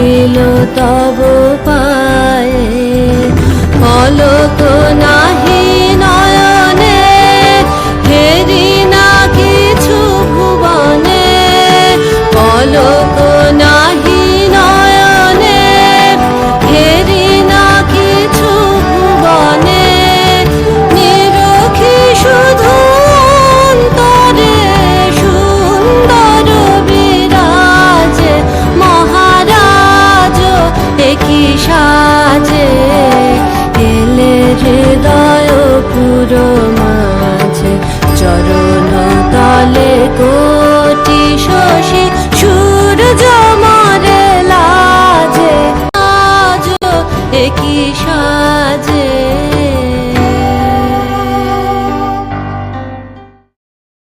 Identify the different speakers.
Speaker 1: মিলিল তব কোটি শশী সূর্য মরে লাজে আজ একই সাজে।